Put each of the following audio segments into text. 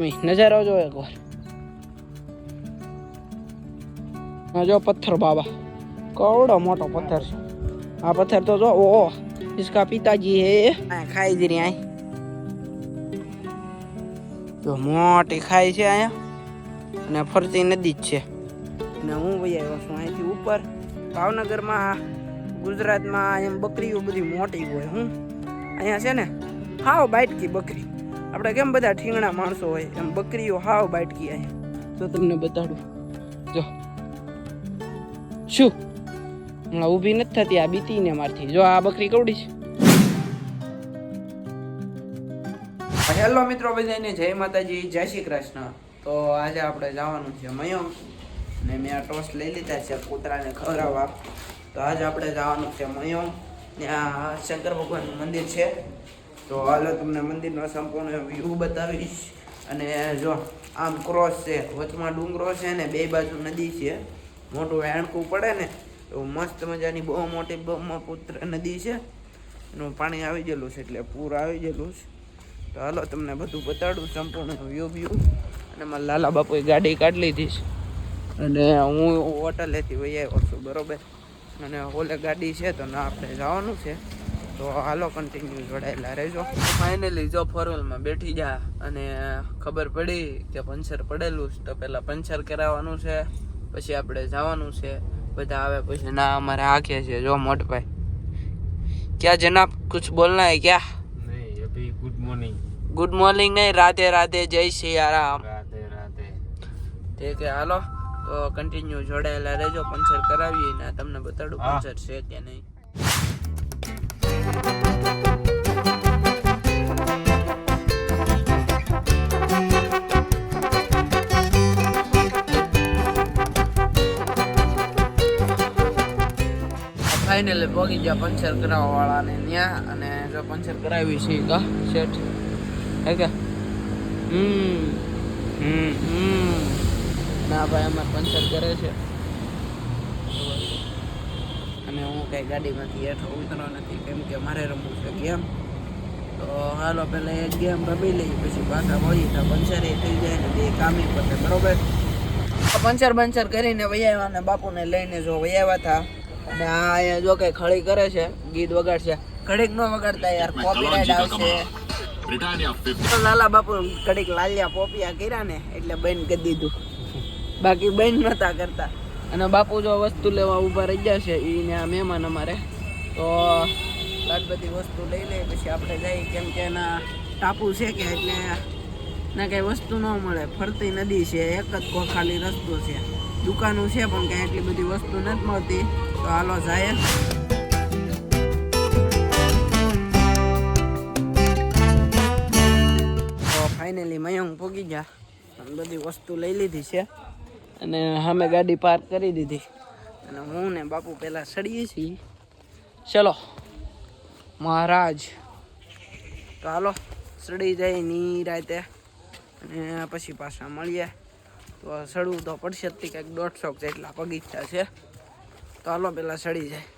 નજારો જો એકવાર આ જો પથ્થર બાબા કવડો મોટો પથ્થર છે આ પથ્થર તો જો ઓ इसका पिताजी है આ ખાઈ જ રહી આય તો મોટી ખાઈ છે અહીંયા અને ફરતી નદી જ છે અને હું ભાઈ આવ્યો છું અહીંથી ઉપર ભાવનગરમાં ગુજરાતમાં એમ બકરીઓ બધી મોટી હોય હું અહીંયા છે ને હાવ બાટકી બકરી આપણે કેમ બધા ઠીંગણા માણસો હોય? એમ બકરીઓ હાવ બાટકી આય. તો તમને બતાડું. જો. શું? હમણાં ઊભી નથી થતી આ બીતીને મારથી. જો આ બકરી કવડી છે. હેલો મિત્રો બધાને જય માતાજી જય શ્રી કૃષ્ણ. તો આજે આપણે જવાનું છે મયંક. ને મેં આ ટોસ લઈ લીધા છે કૂતરાને ખવડાવવા. તો આજે આપણે જવાનું છે મયંક. ત્યાં શંકર ભગવાનનું મંદિર છે. તો હાલો તમને મંદિરનો સંપૂર્ણ વ્યૂ બતાવીશ. અને જો આમ ક્રોસ છે, વચમાં ડુંગરો છે ને બે બાજુ નદી છે. મોટું વેણકું પડે ને એવું મસ્ત મજાની બહુ મોટી બ્રહ્મપુત્ર નદી છે. એનું પાણી આવી ગયેલું છે એટલે પૂર આવી ગયેલું છે. તો હાલો તમને બધું બતાડું, સંપૂર્ણ વ્યૂ વ્યૂ અને મારા લાલા બાપુએ ગાડી કાઢી લીધી છે. અને હું હોટલેથી વહી આવ્યો છું, બરાબર? અને ઓલે ગાડી છે તો ના, આપણે જવાનું છે. તો હાલો કન્ટિન્યુ જોડાયેલા રહેજો. ફાઇનલી જો ફોરવેલમાં બેઠી જા અને ખબર પડી કે પંચર પડેલું તો પહેલાં પંચર કરાવવાનું છે પછી આપણે જવાનું છે. બધા આવે પછી ના અમારે આંખે છે જો મોટભાઈ. ક્યાં જનાબ કુછ બોલના હે ક્યા ગુડ મોર્નિંગ ગુડ મોર્નિંગ નહીં રાધે રાધે જય સિયારામ રાતે રાધે ઠીક હાલો તો કન્ટિન્યુ જોડાયેલા રહેજો પંચર કરાવીએ ને તમને બતાડું પંચર છે કે નહીં. ફાઇનલી પહોંચી ગયા પંચર કરાવવા વાળાને ત્યાં અને જો પંચર કરાવી છે કહ શેઠ. હે કે? હમ. હમ. ના ભાઈ અમારે પંચર કરે છે. અને હું કઈ ગાડીમાંથી હેઠો ઉતરો નથી કેમ કે મારે રમવું છે ગેમ. તો હાલો પહેલાં એક ગેમ રમી લઈ પછી પાછા હોય તો પંચર એ થઈ જાય ને બે કામી પતે બરોબર? પંચર બંચર કરીને વૈયા અને બાપુને લઈને જો વૈયા હતા અને આ અહીંયા જો કઈ ખળી કરે છે ગીત વગાડશે. ઘડીક ન વગાડતા યાર કોપીરાઇટ આવશે. લાલા બાપુ કડીક લાલિયા પોપિયા કર્યા ને એટલે બેન કરી દીધું. બાકી બેન નતા કરતા. અને બાપુ જો વસ્તુ લેવા ઊભા રહી જશે એને આ મહેમાન અમારે. તો આજ બધી વસ્તુ લઈ લઈ પછી આપણે જઈએ. કેમ કે એના ટાપુ છે કે એટલે ના કઈ વસ્તુ ન મળે. ફરતી નદી છે એક જ કો ખાલી રસ્તો છે. દુકાનો છે પણ કઈ એટલી બધી વસ્તુ નથી મળતી. તો હાલો જાય. તો ફાઇનલી મયંક પહોંચી ગયા. અને બધી વસ્તુ લઈ લીધી છે. અને સામે ગાડી પાર્ક કરી દીધી. અને હું ને બાપુ પહેલાં સડીએ છીએ. ચલો, મહારાજ. તો હાલો, સડી જાય ની રાતે. અને પછી પાછા મળીએ. તો સડવું તો પડશે જ, કંઈક દોઢસો જેટલા બગીચા છે તો હાલો પહેલાં સડી જાય.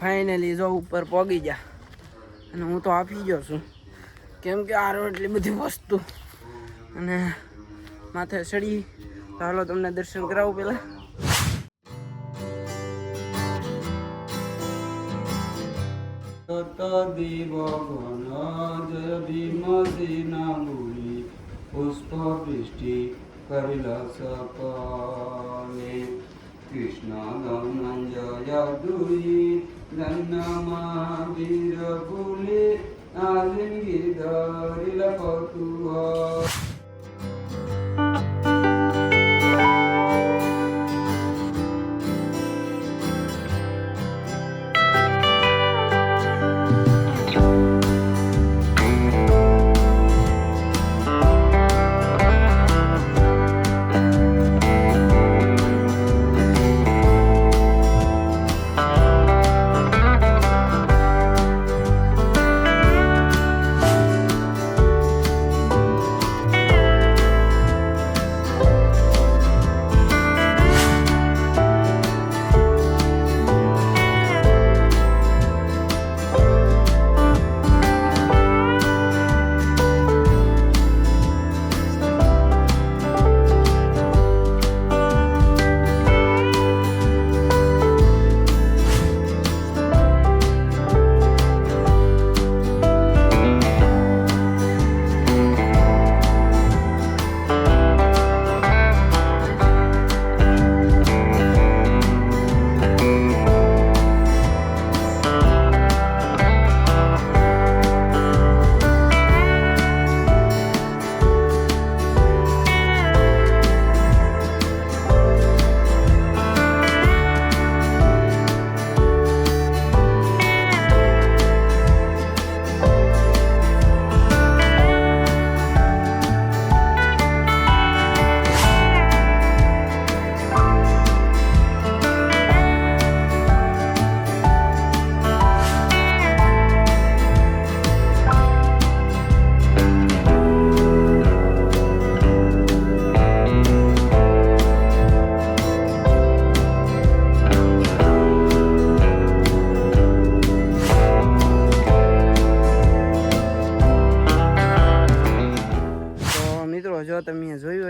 ફાઇનલી જો ઉપર પગી જા અને હું તો આપી ગયો છું. કેમ કે આરો એટલી બધી વસ્તુ અને માથે ચડી તો હાલો તમને દર્શન કરાવું પેલા જય ભીમસેના મુનિ પુષ્પ વૃષ્ટિ કરિલ સકલે કૃષ્ણ ધનંજય દુરી ધન્યમા વીર ભૂલે આલિંગી ધરિલ પતુઆ તમે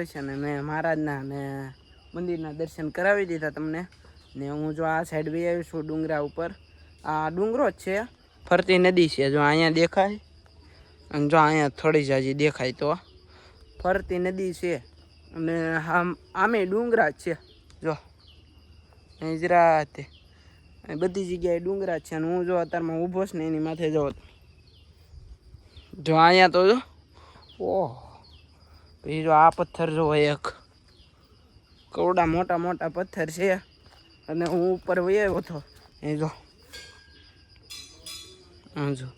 હશે ને મેં મહારાજના ને મંદિરના દર્શન કરાવી દીધા તમને. ને હું જો આ સાઈડ બી આવી છું ડુંગરા ઉપર. આ ડુંગરો જ છે. ફરતી નદી છે. જો અહીંયા દેખાય. અને જો અહીંયા થોડી જાજી દેખાય તો. ફરતી નદી છે. અને આમ, આમે ડુંગરા છે. જો અહીં જરા તે બધી જગ્યાએ ડુંગરા છે. અને હું જો અત્યારમાં ઊભો છું ને એની માથે જો. જો અહીંયા તો જો. ઓહ. પછી જો આ પથ્થર જો એક. કરોડા મોટા મોટા પથ્થર છે. અને હું ઉપર વયો હતો એ જો. જો.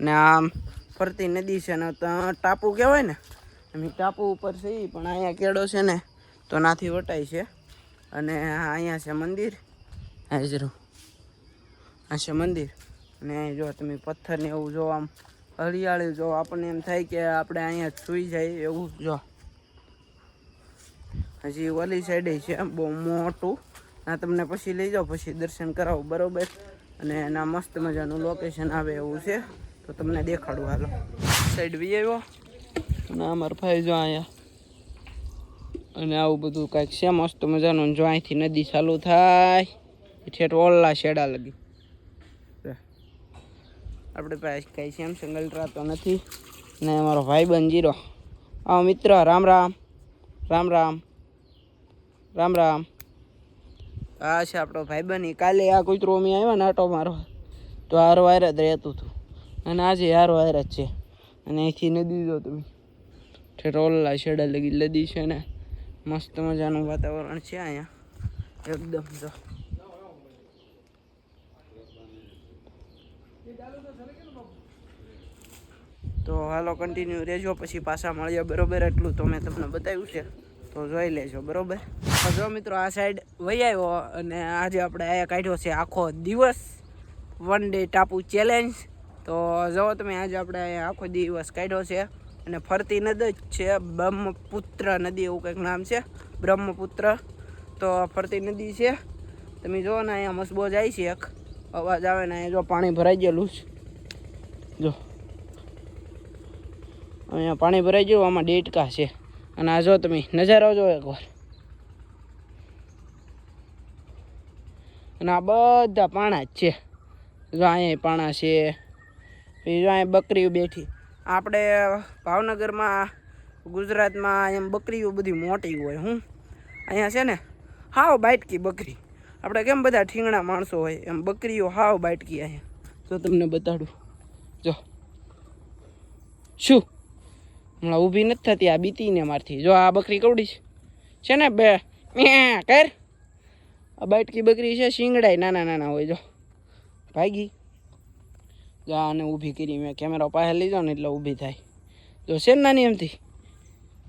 ને આમ ફરતી નદી છે ને ટાપુ કહેવાય ને, એમ ટાપુ ઉપર છે પણ અહીંયા કેળો છે ને, તો નાથી વટાય છે. અને અહીંયા છે મંદિર. હાજરું આ છે મંદિર. અને જો તમે પથ્થરને એવું જો આમ હરિયાળી જો આપણને એમ થાય કે આપણે અહીંયા સુઈ જાય એવું જો. હજી ઓલી સાઈડે છે બહુ મોટું. આ તમને પછી લઈ જાઓ, પછી દર્શન કરાવો, બરાબર? અને એના મસ્ત મજાનું લોકેશન આવે એવું છે. તો તમને દેખાડું હાલો. સાઈડ બી આવ્યો. અને અમારા ભાઈ જો અહીંયા. અને આવું બધું કાંઈક છે, મસ્ત મજાનું. જો અહીંથી નદી ચાલુ થાય, ઠેઠ ઓલા શેડા લગી. આપણે પાસે કાંઈ સેમસંગ અલ્ટ્રા તો નથી. ને અમારો ભાઈ બન જીરો. આ મિત્ર, રામ રામ. રામ રામ. રામ રામ. આ છે આપણો ભાઈબંધ. ઈ કાલે આ કૂતરો અમે આવ્યો ને આટો મારો તો હારો વાયર જ રહેતું હતું. અને આજે હારો વાયર જ છે. અને અહીંથી નદી જો તમે. ઠેઠ છેડા લગી નદી છે ને. મસ્ત મજાનું વાતાવરણ છે અહીંયા. એકદમ જો. તો હાલો કન્ટિન્યુ રહેજો, પછી પાછા મળીએ. બરોબર, એટલું તો મેં તમને બતાવ્યું છે. તો જોઈ લેજો, બરોબર? જો મિત્રો, આ સાઈડ વહી આવ્યો અને આજે આપણે અહીંયા કાઢ્યો છે આખો દિવસ વન ડે ટાપુ ચેલેન્જ તો જો તમે આજે આપણે અહીંયા આખો દિવસ કાઢ્યો છે અને ફરતી નદી જ છે, બ્રહ્મપુત્ર નદી એવું કંઈક નામ છે, બ્રહ્મપુત્ર. તો ફરતી નદી છે. તમે જુઓ ને અહીંયા મસબો જાય છે એક, અવાજ આવે ને અહીંયા જો પાણી ભરાઈ ગયેલું છે. જો. અહીંયા પાણી ભરાઈ ગયું, આમાં ડેટકા છે. અને આ જો તમે નજારો જો એકવાર અને આ બધા પાણા જ છે. જો અહીંયા પાણા છે. પછી જો અહીંયા બકરીઓ બેઠી. આપણે ભાવનગરમાં, ગુજરાતમાં એમ બકરીઓ બધી મોટી હોય, હું. અહીંયા છે ને, હાવ બાટકી બકરી. આપણે કેમ બધા ઠીંગણા માણસો હોય, એમ બકરીઓ હાવ બાટકી અહીંયા. જો તમને બતાડું. જો. શું? હમણાં ઊભી નથી થતી, આ બીતીને મારથી જો આ બકરી કવડી છે. ને બે? કર. આ બાટકી બકરી છે, શિંગડાય નાના નાના હોય, જો. ભાગી. જો આને ઊભી કરી, મેં કેમેરા પાસે લીધો ને એટલે ઊભી થાય. જો છે ને નાની એમથી?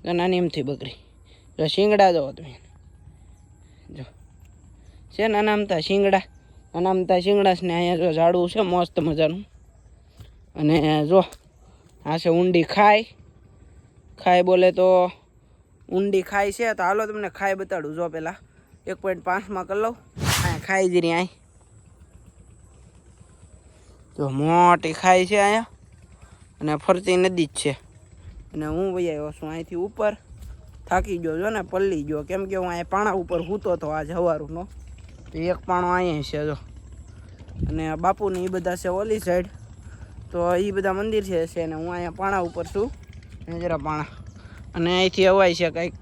જો નાની એમથી બકરી. જો શિંગડા જો તમે. જો. છે નાના અમતા શિંગડા. નાના અમતા શિંગડા છે ને અહીંયા જો ઝાડવું છે, મસ્ત મજાનું. અને જો, આ છે ઊંડી ખાય. ખાય બોલે તો ઊંડી ખાય છે. તો હાલો તમને ખાય બતાડું. જો પેલા એક પોઈન્ટ પાંચમાં કરી લઉં. અહીંયા ખાઈ જ રહી અહીં તો મોટી ખાઈ છે અહીંયા. અને ફરતી નદી જ છે. અને હું વહી આવ્યો છું અહીંથી ઉપર. થાકી ગયો જો ને, પલ્લી ગયો. કેમ કે હું અહીંયા પાણા ઉપર હૂતો હતો આજ હવારુંનો તો એક પાણો અહીંયા છે જો. અને બાપુની એ બધા છે ઓલી સાઈડ તો એ બધા મંદિર છે અને હું અહીંયા પાણા ઉપર છું. જરા પાણા. અને અહીંથી અવાય છે કંઈક.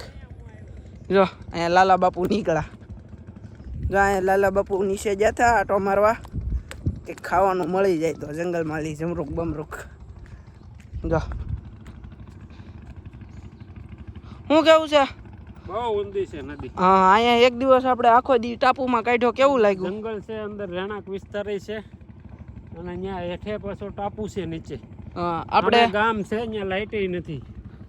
જો અહીંયા લાલા બાપુ નીકળ્યા. જો અહીંયા લાલા બાપુ નીચે જતા આટો મારવા. કંઈક ખાવાનું મળી જાય તો જંગલમાં લઈ જમરૂક બમરૂક. જો. શું કેવું છે? બહુ ઊંડી છે નદી. હા અહીંયા એક દિવસ આપણે આખો દી ટાપુમાં કાઢ્યો. કેવું લાગ્યું? જંગલ છે અંદર રહેણાંક વિસ્તાર છે. અને અહીંયા હેઠે પાછો ટાપુ છે નીચે. આપણે આપણે ગામ છે અહીંયા લાઈટ નથી.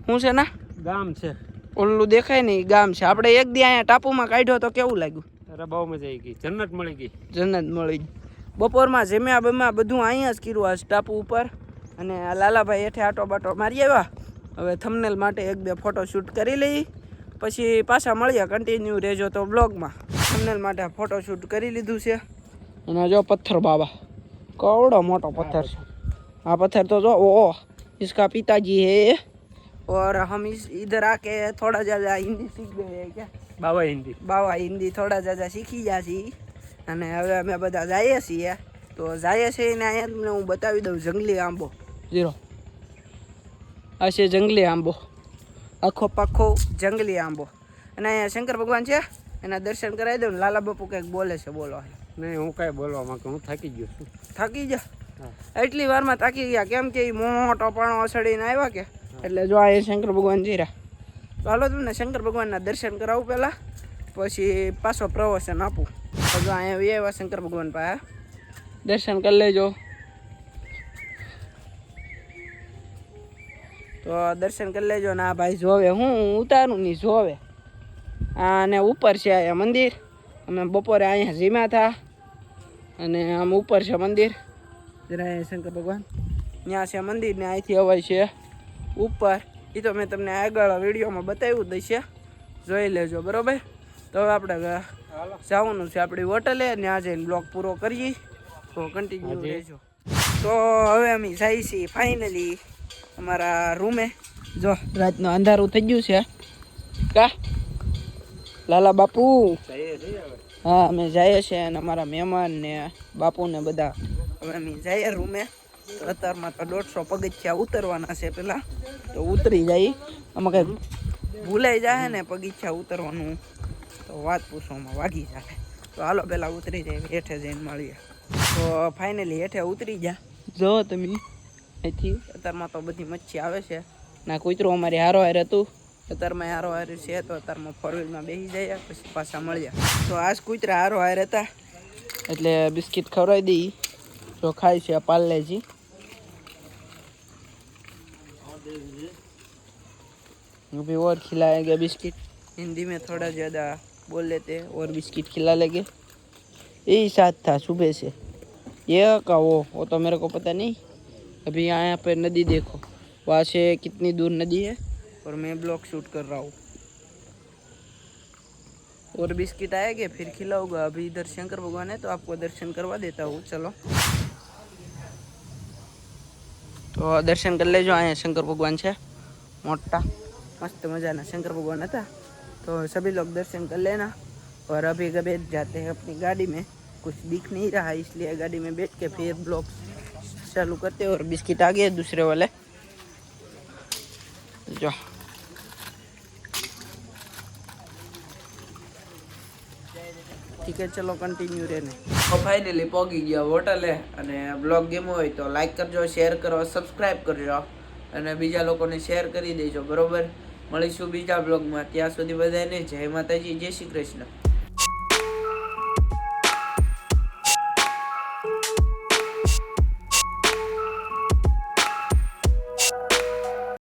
શું છે ને? ગામ છે. ઓલું દેખાય ને ગામ છે. આપણે એક દી અહીંયા ટાપુમાં કાઢ્યો તો કેવું લાગ્યું? અરે બહુ મજા આવી ગઈ. જન્નત મળી ગઈ. જન્નત મળી ગઈ. બપોરમાં જમ્યા બમ્યા બધું અહીંયા જ કર્યું આ ટાપુ ઉપર. અને આ લાલાભાઈ હેઠે આટો બાટો મારી આવ્યા. હવે થમનેલ માટે એક બે ફોટો શૂટ કરી લઈ. પછી પાછા મળીએ કન્ટિન્યુ રહેજો તો બ્લોગમાં થમનેલ માટે ફોટો શૂટ કરી લીધું છે. અને જો પથ્થર બાબા કવડો મોટો પથ્થર છે. આ પથ્થર તો જો ઓ ઇસકા પિતાજી હે और हम इस इधर आके थोड़ा ज़्यादा हिंदी सीख गए हैं क्या બાવા હિન્દી બાવા હિન્દી થોડા ઝાઝા શીખી ગયા છીએ અને હવે અમે બધા જઈએ છીએ તો જઈએ છીએ ને અહીંયા તમને હું બતાવી દઉં જંગલી આંબો જીરો આ છે જંગલી આંબો આખો પાખો જંગલી આંબો અને અહીંયા શંકર ભગવાન છે એના દર્શન કરાવી દઉં ને લાલા બાપુ કંઈક બોલે છે બોલો નહીં હું કાંઈ બોલવા માંગુ હું થાકી ગયો છું થાકી જા હા. એટલી વારમાં તાકી ગયા. કેમ કે એ મોટો પાણો અસડીને આવ્યા કે. એટલે જો આ શંકર ભગવાન જીરા. તો હાલો તમને શંકર ભગવાનના દર્શન કરાવું પહેલાં. પછી પાછો પ્રવચન આપું. તો જો અહીંયા એવા શંકર ભગવાન પાસે. દર્શન કરી લેજો. તો દર્શન કરી લેજો ને આ ભાઈ જોવે. હું ઉતારું નહીં જોવે. અને ઉપર છે અહીંયા મંદિર. અમે બપોરે અહીંયા જીમ્યા હતા અને આમ ઉપર છે મંદિર. જરા અહીંયા શંકર ભગવાન. ત્યાં છે મંદિર ને અહીંથી અવાય છે. ઉપર. એ તો મેં તમને આગળ વિડીયોમાં બતાવ્યું જ છે જોઈ લેજો બરોબર? તો હવે આપણે જવાનું છે આપણી હોટલે ત્યાં જઈને બ્લોક પૂરો કરીએ. તો કન્ટિન્યુ લેજો રહેજો. તો હવે અમે જઈએ છીએ ફાઇનલી અમારા રૂમે જો રાતનું અંધારું થઈ ગયું છે. કા? લાલા બાપુ. હા અમે જઈએ છીએ અને અમારા મહેમાન ને બાપુ ને બધા હવે અમે જઈએ રૂમે. તો અત્યારમાં તો દોઢસો પગથિયા ઉતરવાના છે પેલા. તો ઉતરી જાય. આમાં કંઈ ભૂલાઈ જાય ને પગથિયા ઉતરવાનું. તો વાત પૂછવામાં વાગી જાય તો હાલો પેલા ઉતરી જાય, હેઠે જઈને મળીએ. તો ફાઇનલી હેઠે ઉતરી જા. જો તમે અહીંથી, અત્યારમાં તો બધી મચ્છી આવે છે. ના, કૂતરું અમારી હારો હાર હતું. અત્યારમાં હારો હાર છે, તો અત્યારમાં ફોર વ્હીલમાં બેસી જાય, પછી પાછા મળ્યા તો આજ કૂતરા હારો હાર હતા. એટલે બિસ્કિટ ખવડાવી દઈ. તો ખાય છે પાર્લેજી अभी और खिलाएंगे बिस्किट हिंदी में थोड़ा ज़्यादा बोल लेते हैं और बिस्किट खिला लेंगे यही साथ था सुबह से ये का वो वो तो मेरे को पता नहीं अभी यहाँ पे नदी देखो वहाँ से कितनी दूर नदी है और मैं ब्लॉग शूट कर रहा हूँ और बिस्किट आएंगे फिर खिलाऊंगा अभी इधर शंकर भगवान है तो आपको दर्शन करवा देता हूँ चलो તો દર્શન કરી લેજો અહીંયા શંકર ભગવાન છે મોટા મસ્ત મજાના शंकर भगवान था तो सभी लोग दर्शन कर लेना और अभी कभी जाते हैं अपनी गाड़ी में कुछ दिख नहीं रहा है इसलिए गाड़ी में बैठ के फिर ब्लॉग चालू करते हैं और बिस्किट आ गए दूसरे वाले जो ઠીક છે, ચલો કન્ટિન્યુ રહેને તો ફાઇનલી પહોંચી ગયા હોટલે અને બ્લોગ ગેમો હોય તો લાઈક કરજો શેર કરો સબસ્ક્રાઈબ કરજો અને બીજા લોકોને શેર કરી દેજો, બરોબર? મળીશું બીજા બ્લોગમાં ત્યાં સુધી બધાને જય માતાજી, જય શ્રી કૃષ્ણ.